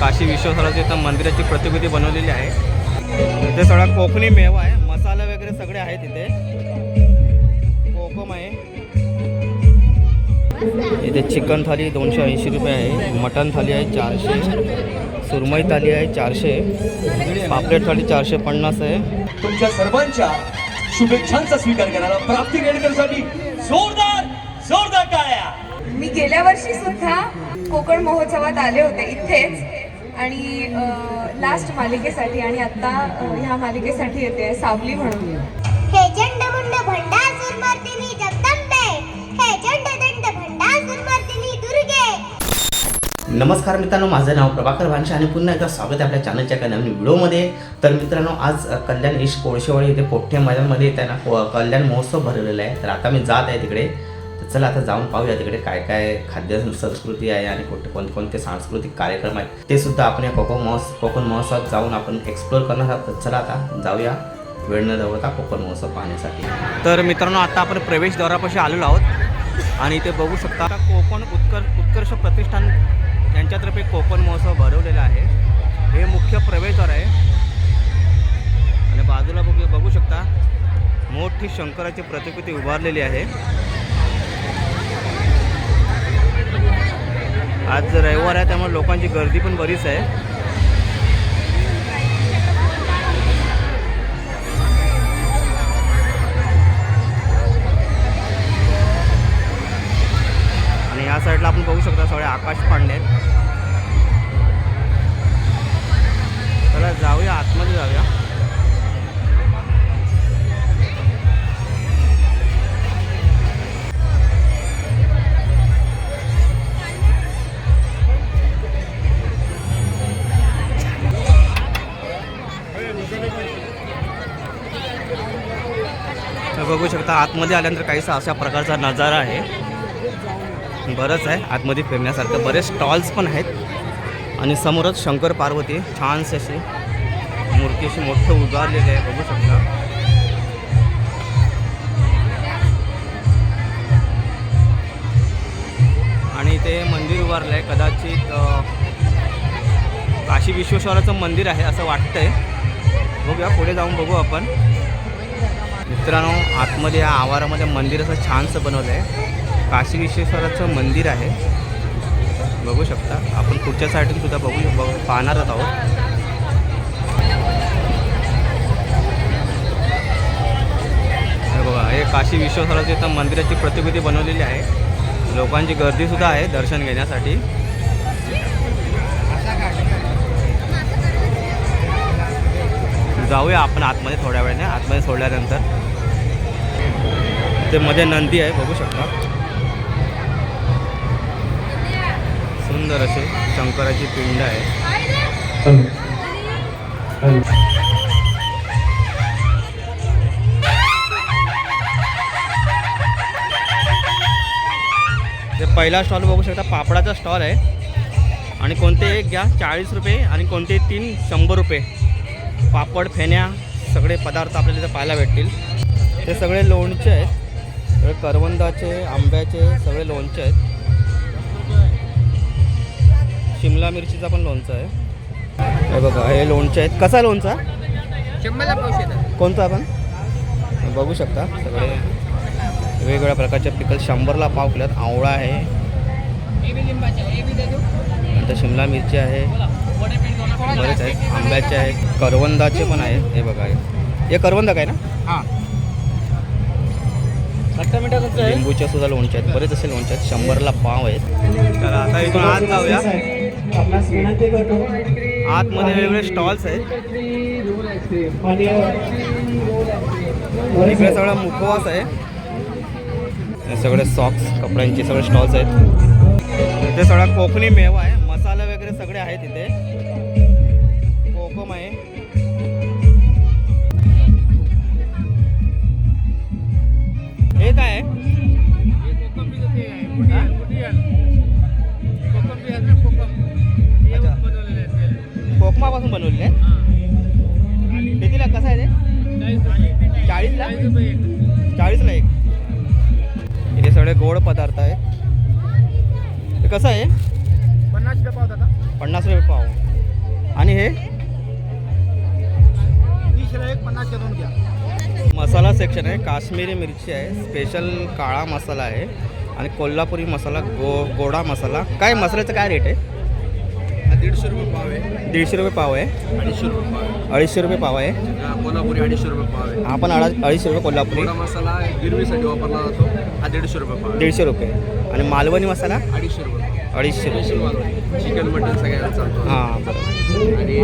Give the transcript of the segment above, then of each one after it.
काशी विश्वेश्वराची इथं मंदिराची प्रतिकृती बनवलेली आहे. इथे सगळा कोकणी मेवा आहे. मसाला वगैरे सगळे आहेत इथे. कोकम आहे. इथे चिकन थाली दोनशे ऐंशी रुपये आहे. मटन थाली आहे चारशे. सुरमई थाली आहे चारशे. पापलेट थाली चारशे पन्नास आहे. तुमच्या सर्वांच्या शुभेच्छांचा स्वीकार करायला प्राप्ती गेडकरसाठी जोरदार जोरदार टाळ्या. मी गेल्या वर्षी सुद्धा कोकण महोत्सवात आले होते इथेच. आणि लास्ट मालिकेसाठी आणि आता ह्या मालिकेसाठी येते सावली म्हणून. हे चंडमुंड भंडासूर मर्दिनी जगदंबे. हे चंडदंड भंडासूर मर्दिनी दुर्गे. नमस्कार मित्रांनो माझं नाव प्रभाकर भानशे आणि पुन्हा एकदा स्वागत आहे आपल्या चॅनलच्या एका नवीन व्हिडिओमध्ये. तर मित्रांनो आज कल्याण ईश कोळशेवाडी इथे पोठ्या मैदानमध्ये त्यांना को- कल्याण महोत्सव भरलेला आहे. तर आता मी जात आहे तिकडे. तर चला आता जाऊन पाहूया तिकडे काय काय खाद्य संस्कृती आहे आणि कुठे कोणते कोणते सांस्कृतिक कार्यक्रम आहेत. ते सुद्धा आपण या कोकण महोत्सव कोकण महोत्सवात जाऊन आपण एक्सप्लोर करणार आहोत. तर चला आता जाऊया. वेळ न जवळता कोकण महोत्सव पाहण्यासाठी. तर मित्रांनो आता आपण प्रवेशद्वारापाशी आलेलो आहोत. आणि ते बघू शकता कोकण उत्कर उत्कर्ष प्रतिष्ठान यांच्यातर्फे कोकण महोत्सव भरवलेला आहे. हे मुख्य प्रवेशद्वार आहे. आणि बाजूला बघू बघू शकता मोठी शंकराची प्रतिकृती उभारलेली आहे. आज रविवार आहे त्यामुळे लोकांची गर्दी पण बरीच आहे. आणि या साईडला आपण बघू शकता सगळे आकाश पांडे आहेत. चला जाऊया आतमध्ये जाऊया. आता आतमध्ये आल्यानंतर काहीसा अशा प्रकारचा नजारा आहे. बरंच आहे आतमध्ये फिरण्यासारखं. बरेच स्टॉल्स पण आहेत. आणि समोरच शंकर पार्वती छानशी अशी मूर्ती अशी मोठं उगारलेली आहे बघू शकता. आणि ते मंदिर उभारलं आहे कदाचित काशी विश्वेश्वराचं मंदिर आहे असं वाटतंय. बघूया पुढे जाऊन बघू आपण. मित्रांनो आतमध्ये या आवारामध्ये मंदिर असं छानसं बनवलं आहे. काशी विश्वेश्वराचं मंदिर आहे. बघू शकता. आपण पुढच्या साईडून सुद्धा बघू बघू पाहणारच आहोत. बघा हे काशी विश्वेश्वराची इथं मंदिराची प्रतिकृती बनवलेली आहे. लोकांची गर्दीसुद्धा आहे दर्शन घेण्यासाठी. जाऊया आपण आतमध्ये थोड्या वेळाने. आतमध्ये सोडल्यानंतर. ते मध्ये नंदी आहे बघू शकता. सुंदर असे शंकराची पिंड आहे. ते पहिला स्टॉल बघू शकता पापडाचा स्टॉल आहे. आणि कोणते एक घ्या चाळीस रुपये आणि कोणते तीन शंभर रुपये. पापड फेण्या सगळे पदार्थ आपल्याला इथे पाहायला भेटतील. ते सगळे लोणचे आहेत. सगळे करवंदाचे आंब्याचे सगळे लोणचे आहेत. शिमला मिरचीचा पण लोणचं आहे. हे बघा हे लोणचे आहेत. कसा लोणचा? कोणता आपण बघू शकता सगळे. वेगवेगळ्या प्रकारचे पिकल शंभरला पाव किलोत आवळा आहे. नंतर शिमला मिरची आहे. बरेच आहेत. आंब्याचे आहेत. करवंदाचे पण आहेत. हे बघा. हे करवंद काय ना? लिंबूचे सुद्धा लोणचे आहेत. बरेच असे लोणचे आहेत. शंभरला पाव आहेत. तर आता इथून आत जाऊया. आतमध्ये वेगवेगळे स्टॉल्स आहेत. इकडे सगळा मुखवास आहे. सगळे सॉक्स कपड्यांचे सगळे स्टॉल्स आहेत. इथे सगळा कोकणी मेवा आहे. पन्नास रुपये पाव. दादा पन्नास रुपये पाव हे मसाला सेक्शन आहे. काश्मीरी मिरची आहे. स्पेशल काळा मसाला आहे. आणि कोल्हापुरी मसाला गो गोडा मसाला. काय मसाल्याचं काय रेट आहे? दीडशे रुपये पाव आहे. दीडशे रुपये पाव आहे. अडीचशे रुपये पाव अडीचशे रुपये पाव आहे. कोल्हापुरी अडीचशे रुपये पाव आहे. हा पण अडा अडीचशे रुपये कोल्हापुरी. मसाला गिरवीसाठी वापरला जातो. हा दीडशे रुपये पाव. दीडशे रुपये. आणि मालवणी मसाला? अडीचशे रुपये. अडीचशे रुपये. चिकन मटन सगळ्याला चालतो. हां. बरोबर आणि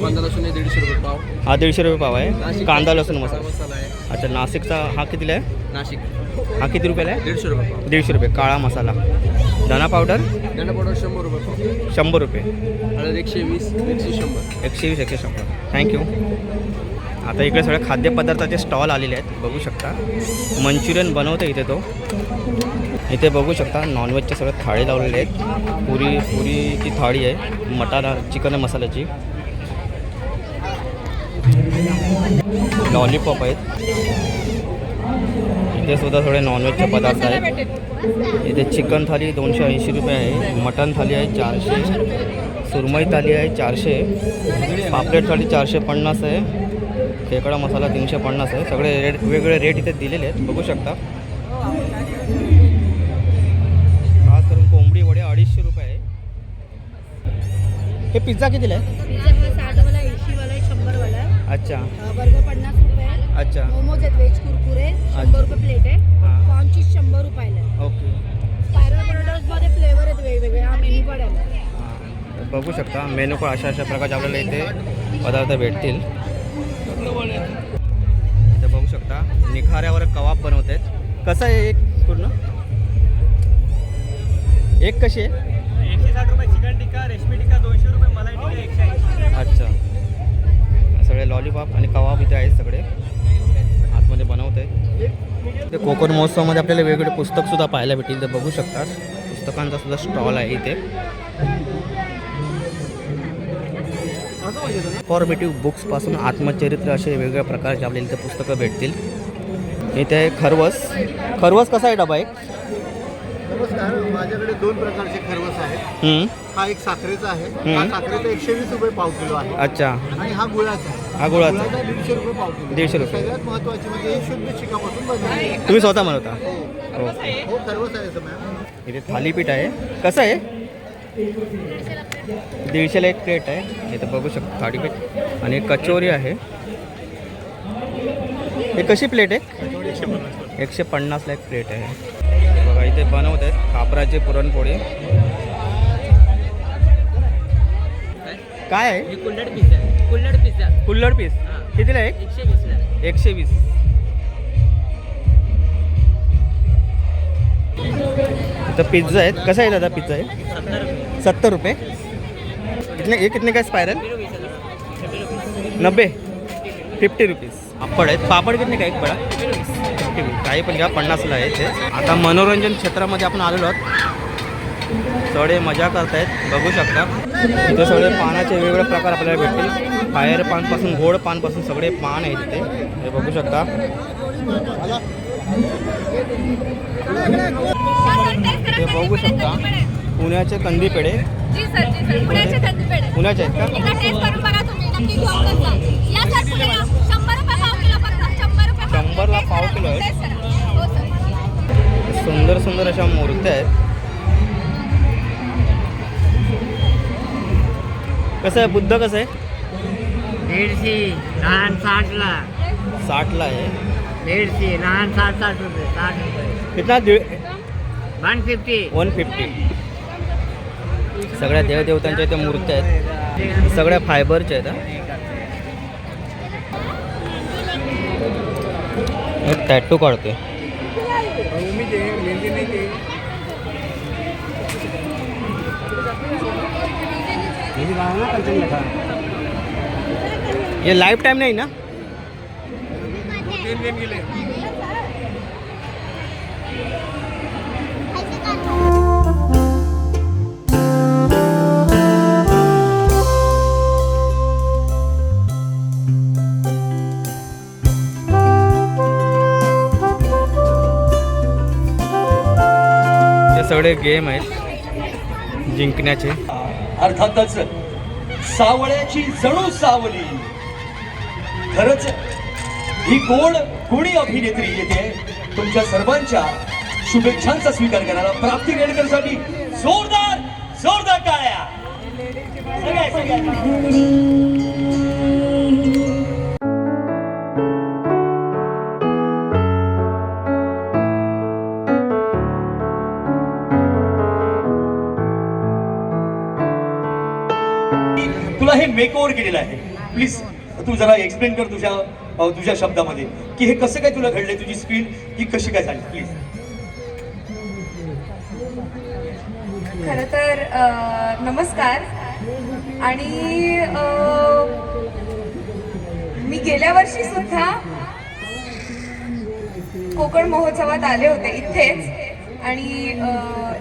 कांदा लसूण आहे दीडशे रुपये पाव. हा दीडशे रुपये पाव आहे. कांदा लसूण मसाला. मसाला आहे. अच्छा नाशिकचा हा कितीला आहे? नाशिक. हा किती रुपयाला आहे? दीडशे रुपये पाव. दीडशे रुपये काळा मसाला. धना पावडर? दंड पावडर शंभर रुपये पाव. शंभर रुपये. हळद एकशे वीस एकशे शंभर. एकशे वीस एकशे शंभर. थँक्यू आता इकडे सगळे खाद्यपदार्थाचे स्टॉल आलेले आहेत. बघू शकता. मंचुरियन बनवते इथे तो. इथे बघू शकता नॉनव्हेजच्या सगळे थाळी लावलेले आहेत. पुरी पुरीची थाळी आहे मटारा चिकन मसाल्याची. लॉलीपॉप आहेत. इथे सुद्धा थोडे नॉनव्हेजचे पदार्थ आहेत. इथे चिकन थाली दोनशे ऐंशी रुपये आहे मटन थाली आहे चारशे सुरमई थाली आहे चारशे पापलेट थाली चारशे पन्नास आहे खेकडा मसाला तीनशे पन्नास आहे. सगळे रेट वेगवेगळे रेट इथे दिलेले आहेत बघू शकता. अडीचशे रुपये आहे. हे पिझ्झा कितीला आहे? पिझ्झा हा साधावाला ऐंशीवाला आहे शंभरवाला आहे. अच्छा. अ, बर्गर पन्नास रुपये आहे. अच्छा. मोमोज आहेत व्हेज कुरकुरे शंभर रुपये प्लेट आहे. हां. कॉर्न चीज शंभर रुपयाला आहे. ओके. स्पायरल प्रोडक्ट्समध्ये फ्लेवर आहेत वेगवेगळे हा मेन्यू पण आहे. हां. बघू शकता मेनू पण अशा अशा प्रकारचे आपल्याला इथे पदार्थ भेटतील. इथे बघू शकता निखाऱ्यावर कबाब बनवत आहेत. कसं आहे एक पूर्ण? एक कशी आहे? एकशे साठ रुपये चिकन टिक्का रेशमी टिक्का दोनशे रुपये मलाई टिक्का एकशे ऐंशी. अच्छा. सगळे लॉलीपॉप आणि कबाब इथे आहेत सगळे. आतमध्ये बनवत आहेत ते कोकण महोत्सवामध्ये आपल्याला वेगवेगळे पुस्तकसुद्धा पाहायला भेटतील ते बघू शकतात. पुस्तकांचा सुद्धा स्टॉल आहे इथे. फॉर्मेटिव्ह बुक्सपासून आत्मचरित्र असे वेगवेगळ्या प्रकारचे आपल्याला इथे पुस्तकं भेटतील. इथे आहे खरवस. खरवस कसा आहे डबा एक? नमस्कार माझ्याकडे दोन प्रकारचे खरवस आहेत. हा एक साखरेचा आहे. हा साखरेचा एकशे वीस रुपये पाव किलो आहे. अच्छा. आणि हा गुळाचा हा गुळाचा. दीडशे रुपये पाव किलो दीडशे रुपये. सगळ्यात महत्वाची म्हणजे हे शुद्ध बनवलेलं तुम्ही स्वतः बनवता? हो. हो. खरवस आहे इथे थालीपीठ आहे. कसं आहे? दीडशेला एक प्लेट आहे. इथं बघू शकतो थालीपीठ. आणि एक कचोरी आहे. हे कशी प्लेट आहे? एकशे पन्नासला एक प्लेट आहे. बघा इथे बनवत आहेत खापराची पुरणपोळी. काय आहे? कुल्लड पिझ्झा कुल्लड पिझ्झा. कुल्लड पीस. कितीला आहे? एकशे वीसला एकशे वीस. इथं पिझ्झा आहेत. कसं आहे दादा पिझ्झा आहे सत्तर रुपये. कितने ये कितने का स्पायरल नब्बे. फिफ्टी रुपीज पापड आहेत. पापड कितने का एक बडा फिफ्टी काही पण घ्या पन्नासला आहे ते. आता मनोरंजन क्षेत्रामध्ये आपण आलेलो आहोत. सगळे मजा करतायत बघू शकता. इथे सगळे पानाचे वेगवेगळे प्रकार आपल्याला भेटतील. फायर पानपासून गोड पानपासून सगळे पान आहेत इथे. हे बघू शकता. हे बघू शकता. पुण्याचे कंदी पेढे. पुण्याचे आहेत का? रुपये पाव किलो. आहे? सुंदर सुंदर अशा मूर्त्या आहेत. कसं आहे बुद्ध कसं आहे? दीडशे लहान साठला. साठला आहे. दीडशे लहान साठ साठ रुपये साठ रुपये. कितना? वन फिफ्टी वन फिफ्टी सगळ्या देवदेवतांच्या इथे मूर्त्या आहेत. सगळ्या फायबरच्या आहेत हा. टॅटू करते। ये लाइफ टाइम नहीं ना? सगळे गेम आहेत. जिंकण्याचे. अर्थातच सावळ्याची जणू सावली. खरंच ही गोड कोणी अभिनेत्री येते. तुमच्या सर्वांच्या शुभेच्छांचा स्वीकार करायला प्राप्ती केळकरसाठी जोरदार जोरदार टाळ्या. सगळ्या सगळ्या. तुला हे मेकओव्हर केलेलं आहे. प्लीज तू जरा एक्सप्लेन कर तुझ्या तुझ्या शब्दामध्ये. की हे कसं काय तुला घडलंय? तुझी स्पीड ही कशी काय झाली? प्लीज खरं तर नमस्कार. आणि मी गेल्या वर्षी सुद्धा कोकण महोत्सवात आले होते इथेच. आणि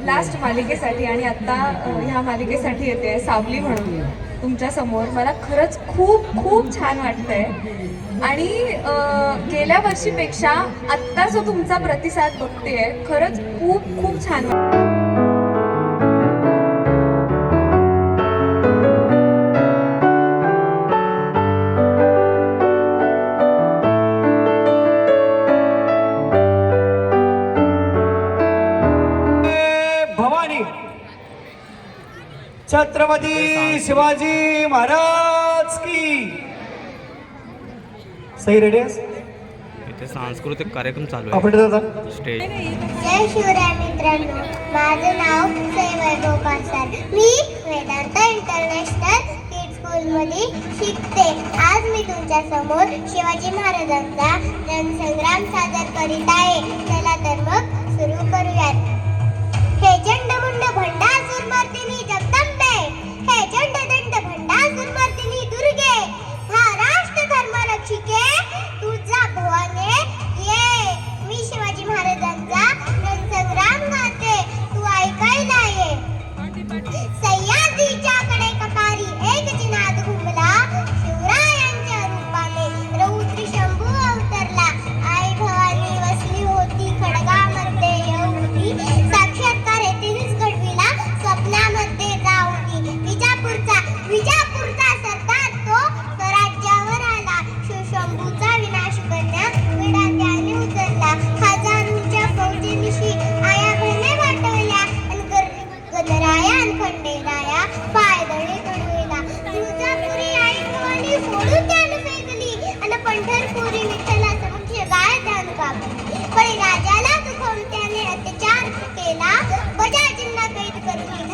लास्ट मालिकेसाठी आणि आत्ता ह्या मालिकेसाठी येते सावली म्हणून. तुमच्यासमोर. मला खरंच खूप खूप छान वाटतंय. आणि गेल्या वर्षीपेक्षा आत्ता जो तुमचा प्रतिसाद बघते खरंच खूप खूप छान वाटतं छत्रपती शिवाजी महाराज की. सही रेडी इथे सांस्कृतिक कार्यक्रम चालू आहे. स्टेज. जय शिवराय मित्रांनो. माझं नाव सैवैभव पासार मी वेदांत इंटरनॅशनल किड स्कूलमध्ये शिकते. आज मी तुमच्यासमोर शिवाजी महाराजांचा जनसंग्राम सादर करीत आहे. चला तर मग सुरू करूयात. पंढरपुरी विठ्ठला मुख्य गाय त्यानं पण राजाला दुखवून त्याने अत्याचार केला? बजाजींना कैद करून.